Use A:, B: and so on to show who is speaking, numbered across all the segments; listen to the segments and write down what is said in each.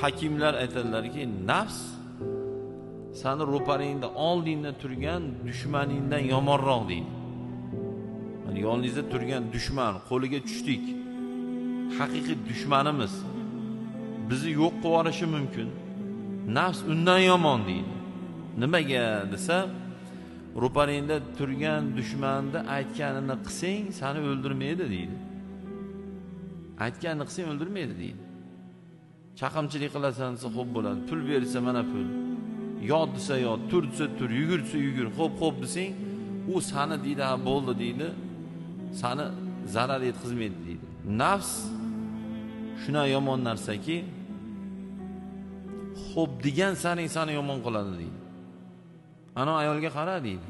A: hakimlar aytadilarki nafs sani ro'paringda oldingda turgan dushmaningdan yomonroq deydi. Yani yoningizda turgan dushman qo'liga tushdik. Haqiqiy dushmanimiz. Bizni yo'q qilib yuborishi mumkin. Nafs undan yomon deydi. Nimaga desa ro'paringda turgan dushmanni aytganini qilsang sani o'ldirmaydi deydi. Aytganini qilsang o'ldirmaydi deydi. Chaqimchilik qilasan desa xo'p bo'ladi. Pul bersa mana pul. Yot desa yot tur desa tur yugur desa yugur. Xo'p xo'p desang u sani deydi ha bo'ldi deydi. Sani zarar yetkazmaydi deydi. Nafs shuna yomon narsaki xo'p degan sari sani yomon qiladi deydi. Ana ayolga qara deydi.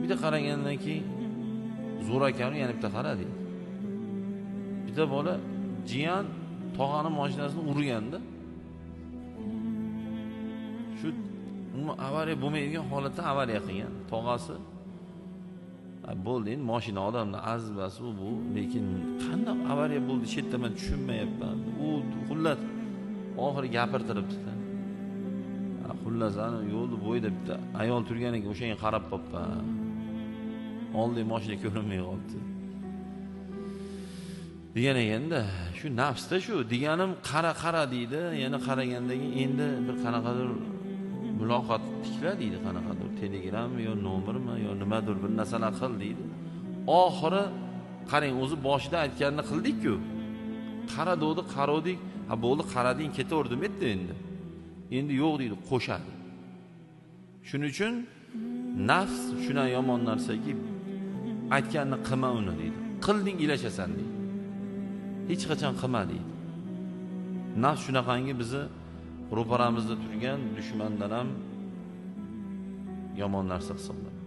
A: Bitta qaragandan keyin zo'r ekan yana bitta qara deydi. Bitta bola jiyan tog'ani mashinasini urganda shu umuman avariya bo'lmaydigan holatda avariya qilgan. Tog'asi bo'ldi endi moshina odamni azbasi u bu lekin qandoq avariya bo'ldi shu yerda man tushunmayapman. U xullas oxiri gapirtiribdida xullas ani yo'lni bo'yida bitta ayol turgan ekan o'shanga qarab qolibman oldin moshina ko'rinmay qolibdi. Degan endi shu nafsda shu deganim qara qara deydi yana qaraganda keyin endi bir qanaqadir muloqot tikla deydi qanaqadir telegram yo nomermi yo nimadir bir narsalar qil deydi. Oxiri qarang o'zi boshida aytganini qildikku. Qara degdi qarovdik ha bo'ldi qarading ketaverdim endi endi. Endi yo'q deydi qo'shadi. Shuning uchun nafs shunday yomon narsaki aytganini qilma uni deydi. Qilding ilashasan deydi. Hech qachon qilma deydi nafs shunaqangi bizni ro'paramizda turgan dushmandan ham yomon narsa hisoblanadi